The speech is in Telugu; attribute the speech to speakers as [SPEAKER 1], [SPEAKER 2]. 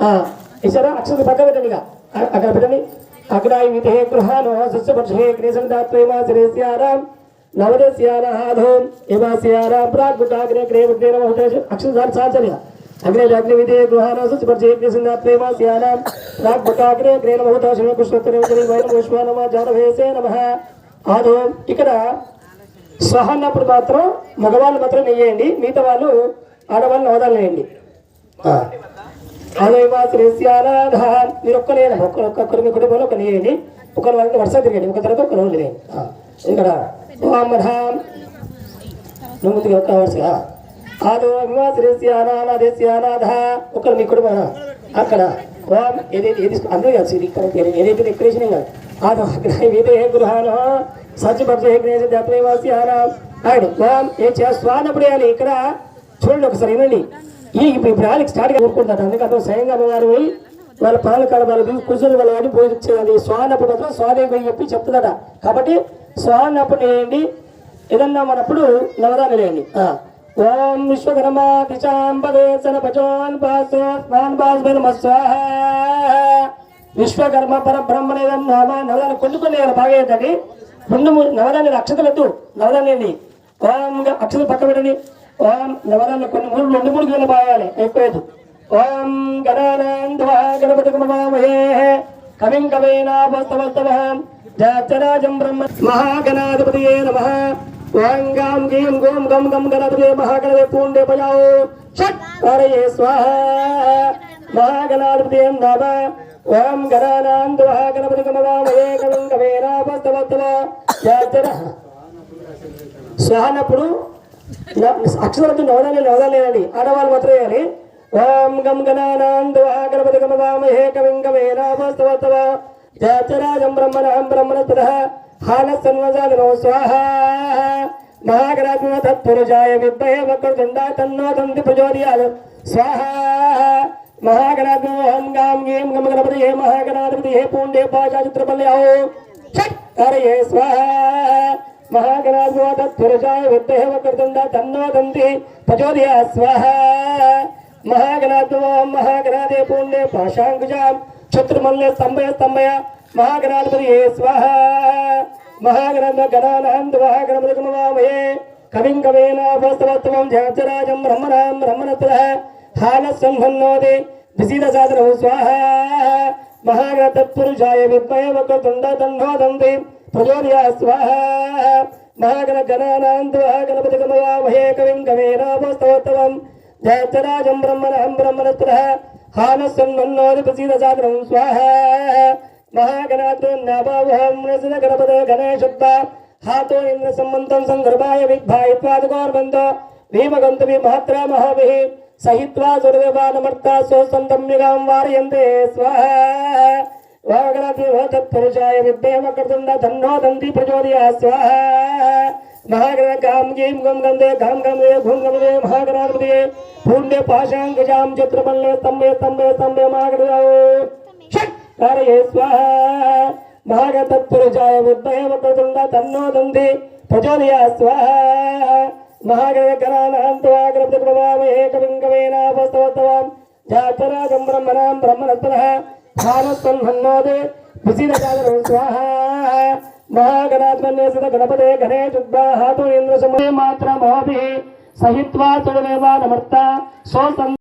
[SPEAKER 1] ఆ, ఇచ్చారా అక్షరం పక్క పెట్టండి ఇక అక్కడ పెట్టండి. అక్కడ విధే గృహాను సస్యపక్షే క్రీసంతాత్రేమా శ్రేస్యారాం నవదస్యానాథోం ఏమాస్యారాం ప్రాగ్గుటాగ్రే క్రేవగ్నే నమ అక్షరం సార్ చాల్చాలి ఇక. అగ్నే అగ్ని విధే గృహాను సస్యపక్షే కృష్ణోత్తరే విశ్వానమ నమ. ఆదోం ఇక్కడ స్వహ అన్నప్పుడు మాత్రం మగవాళ్ళు మాత్రం నెయ్యండి మిగతా వాళ్ళు ఆడవాళ్ళని వదలనేయండి అదేమా శ్రేష్యానాథ మీరు ఒక్కలేదా ఒక్క ఒక్కొక్కరు మీ కుటుంబంలో ఒక నెయ్యండి ఒకరు వాళ్ళకి వరుస తిరిగండి. ఒక తర్వాత ఒకరు వదిలేయండి ఇక్కడ ఓం నువ్వు ముందుగా ఒక్క వరుసగా ఆదో అభిమా శ్రేష్యానాథ దేశ్యానాథ ఒకరు మీ కుటుంబం అక్కడ. ఓం ఏదైతే ఏది అందరూ కాదు. ఇది ఇక్కడ ఏదైతే డెకరేషన్ కాదు. ఆదో అక్కడ విదే గృహాను. సత్యపరిచే గణేశ జాతరేవాసి ఆరాం ఆయన ఓం ఏం చేస్తా? అన్నప్పుడు ఇక్కడ చూడండి ఒకసారి వినండి. ఈ ఇప్పుడు స్టార్ట్గా వాళ్ళకి స్టార్ట్గా అందుకని స్వయంగా అమ్మవారు పోయి వాళ్ళ పాలకాల వాళ్ళు కూర్చొని వాళ్ళ వాడిని పోయి చేయాలి స్వానప్పుడు మాత్రం స్వాదేవి పోయి చెప్పి చెప్తుందట కాబట్టి స్వానప్పుడు వేయండి ఏదన్నా మనప్పుడు నవరాలు వేయండి. ఓం విశ్వకర్మ దిశాంబదేశన పచోన్ పాసో స్నాన్ పాస్మన్ విశ్వకర్మ పరబ్రహ్మణ నామ. నవదాన్ని కొన్ని కొన్ని బాగా ఏంటండి రెండు మూడు నవదాన్ని అక్షతలొద్దు నవదాన్ని ఓం అక్షతలు పక్క పెట్టండి. ఓం నవదాన్ని కొన్ని మూడు రెండు మూడు గేలు బాగాలి ఎక్కువదు ఓం గణానంద గణపతి కుమామహే కవిం కవీనాభస్తవస్తవహం జాచరాజం బ్రహ్మ మహాగణాధిపతియే నమ. ఓం గాం గీం గోం గం గం గణపతి మహాగణపతి పూండే భయాओ షట్ హరయే స్వాహ. మహాగణాధిపతి నమ. ఓం గణానంద గణపతి కుమామహే కవిం కవీనాభస్తవస్తవ జాచర స్వాహనప్పుడు అక్షరాలతో నవదాలే నవదాలేనండి ఆడవాళ్ళు మాత్రం వేయాలి ఓం గం గణానాందు గణపతి గమవామహే కవిం కవేనాభస్తవస్తవ జాచరాజం బ్రహ్మణం బ్రహ్మణస్పద హాన సన్వజాలినో స్వాహ. మహాగణాత్మ తత్పురుషాయ విద్మహే వక్రతుండా తన్నో తంతి ప్రచోదయాత్ స్వాహ. మహాగణాత్మ ఓం గాం గేం గమ గణపతి హే మహాగణాధిపతి హే పూండే పాచా చిత్రపల్లి షట్ హరయే స్వాహ. మహాగణాధిప తత్పురుషాయ విద్మహే వక్రతుండా తన్నో తంతి ప్రచోదయా స్వాహ మహాగణాధిప మహాగణాదే పూండే పాశాంకుజాం శత్రుమల్లే స్తంభయ స్తంభయ మహాగణాధిపతి హే స్వాహ మహాగణాధ గణానంద మహాగణపతి కుమవామయే కవిం కవేనాభస్తవత్వం జాచరాజం బ్రహ్మణాం బ్రహ్మణత్ర హాల సంహన్నోదే విసీద సాధనం స్వాహ మహాగణ ప్రచోదయా స్వాహ మహాగణ గణానంద గణపతి కుమవామహే కవిం కవేనాభస్తవత్వం జాచరాజం బ్రహ్మణం బ్రహ్మణత్ర హాల సన్మన్నోది ప్రసీద సాధనం స్వాహ. మహాగణాతో నభోహం గణపద గణేశుద్ధ హాతో ఇంద్ర సంబంధం సందర్భాయ విభాయిత్వాదగోర్బంధ భీమగంతవి మహత్రా మహాభి. సహిత్వా సురదేవానమర్తా సోసంతమ్యగాం వారయంతే స్వాహ. वागणादेव तत्परुषाय विद्महे कर्तुंड धन्नो दन्ति प्रचोदया स्वाहा महागण काम गीं गम गम दे घम गम दे घुम गम दे महागणाधिपतिये पुण्य पाशाङ्गजां चित्रमल्ले तम्बे तम्बे तम्बे महागणाओ हरे स्वाहा महागण तत्पुरुषाय विद्महे कर्तुंड धन्नो दन्ति प्रचोदया स्वाहा महागणकरानान्तवाग्रप्रभामहे कविङ्गवेनाभस्तवत्तवां जातराजं ब्रह्मणां ब्रह्मणस्पदः ಭಾರತ್ವಂ ಹನ್ನೋದೆ ವಿಜಯನಗಾಗರ ಸ್ವಾಹ ಮಹಾಗಣಾತ್ಮನ್ಯಸಿತ ಗಣಪತೆ ಗಣೇಶ ಉದ್ವಾಹಾತು ಇಂದ್ರ ಸುಮೇ ಮಾತ್ರ ಮೋಭಿ ಸಹಿತ್ವಾ ತುಳವೇವಾ ನಮರ್ತ ಸೋ